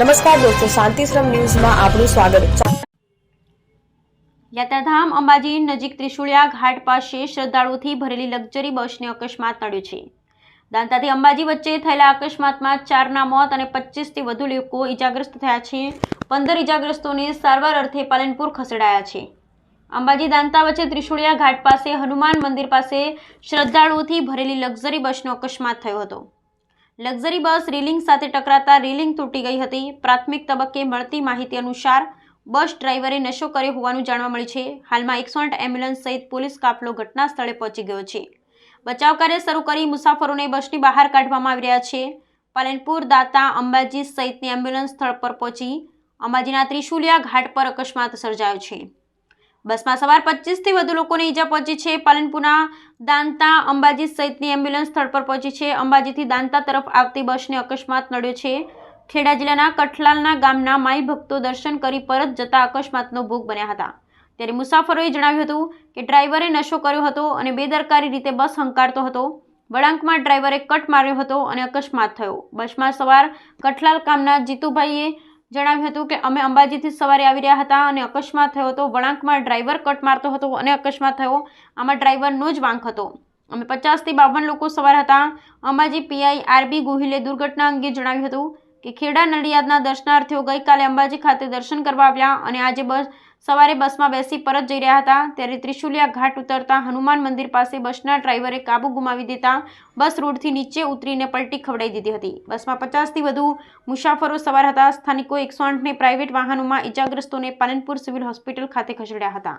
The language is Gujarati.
નમસ્કાર દોસ્તો શાંતિશ્રમ ન્યૂઝમાં આપનું સ્વાગત. યાત્રાધામ અંબાજી નજીક ત્રિશુળિયા ઘાટ પાસે શ્રદ્ધાળુઓથી ભરેલી લક્ઝરી બસને અકસ્માત નડ્યો છે. દાંતાથી અંબાજી વચ્ચે થયેલા અકસ્માતમાં ચારના મોત અને પચીસથી વધુ લોકો ઇજાગ્રસ્ત થયા છે. પંદર ઇજાગ્રસ્તોને સારવાર અર્થે પાલનપુર ખસેડાયા છે. અંબાજી દાંતા વચ્ચે ત્રિશુળિયા ઘાટ પાસે હનુમાન મંદિર પાસે શ્રદ્ધાળુઓથી ભરેલી લક્ઝરી બસનો અકસ્માત થયો હતો. લક્ઝરી બસ રિલિંગ સાથે ટકરાતા રિલિંગ તૂટી ગઈ હતી. પ્રાથમિક તબક્કે મળતી માહિતી અનુસાર, બસ ડ્રાઈવરે નશો કર્યો હોવાનું જાણવા મળ્યું છે. હાલમાં એકસો એમ્બ્યુલન્સ સહિત પોલીસ કાફલો ઘટના સ્થળે પહોંચી ગયો છે. બચાવ કાર્ય શરૂ કરી મુસાફરોને બસની બહાર કાઢવામાં આવી રહ્યા છે. પાલનપુર દાતા અંબાજી સહિતની એમ્બ્યુલન્સ સ્થળ પર પહોંચી અંબાજીના ત્રિશુલિયા ઘાટ પર અકસ્માત સર્જાયો છે. બસમાં સવાર પચીસથી વધુ લોકોને ઈજા પહોંચી છે. પાલનપુરના દાંતા અંબાજી સહિતની એમ્બ્યુલન્સ સ્થળ પર પહોંચી છે. અંબાજીથી દાંતા તરફ આવતી બસને અકસ્માત નડ્યો છે. ખેડા જિલ્લાના કઠલાલના ગામના માઈ ભક્તો દર્શન કરી પરત જતા અકસ્માતનો ભોગ બન્યા હતા. ત્યારે મુસાફરોએ જણાવ્યું હતું કે ડ્રાઈવરે નશો કર્યો હતો અને બેદરકારી રીતે બસ હંકારતો હતો. વળાંકમાં ડ્રાઈવરે કટ માર્યો હતો અને અકસ્માત થયો. બસમાં સવાર કઠલાલ ગામના જીતુભાઈએ જણાવ્યું હતું કે અમે અંબાજીથી સવારે આવી રહ્યા હતા અને અકસ્માત થયો હતો. વળાંકમાં ડ્રાઈવર કટ મારતો હતો અને અકસ્માત થયો. આમાં ડ્રાઈવરનો જ વાંક હતો. અમે પચાસથી બાવન લોકો સવાર હતા. અંબાજી પીઆઈ આરબી ગોહિલે દુર્ઘટના અંગે જણાવ્યું હતું કે ખેડા નડિયાદના દર્શનાર્થીઓ ગઈકાલે અંબાજી ખાતે દર્શન કરવા આવ્યા અને આજે બસ સવારે બસમાં બેસી પરત જઈ રહ્યા હતા. ત્યારે ત્રિશુલિયા ઘાટ ઉતરતા હનુમાન મંદિર પાસે બસના ડ્રાઈવરે કાબુ ગુમાવી દેતા બસ રોડથી નીચે ઉતરીને પલટી ખવડાવી દીધી હતી. બસમાં પચાસથી વધુ મુસાફરો સવાર હતા. સ્થાનિકો એકસો આઠને પ્રાઇવેટ વાહનોમાં ઇજાગ્રસ્તોને પાલનપુર સિવિલ હોસ્પિટલ ખાતે ખસેડ્યા હતા.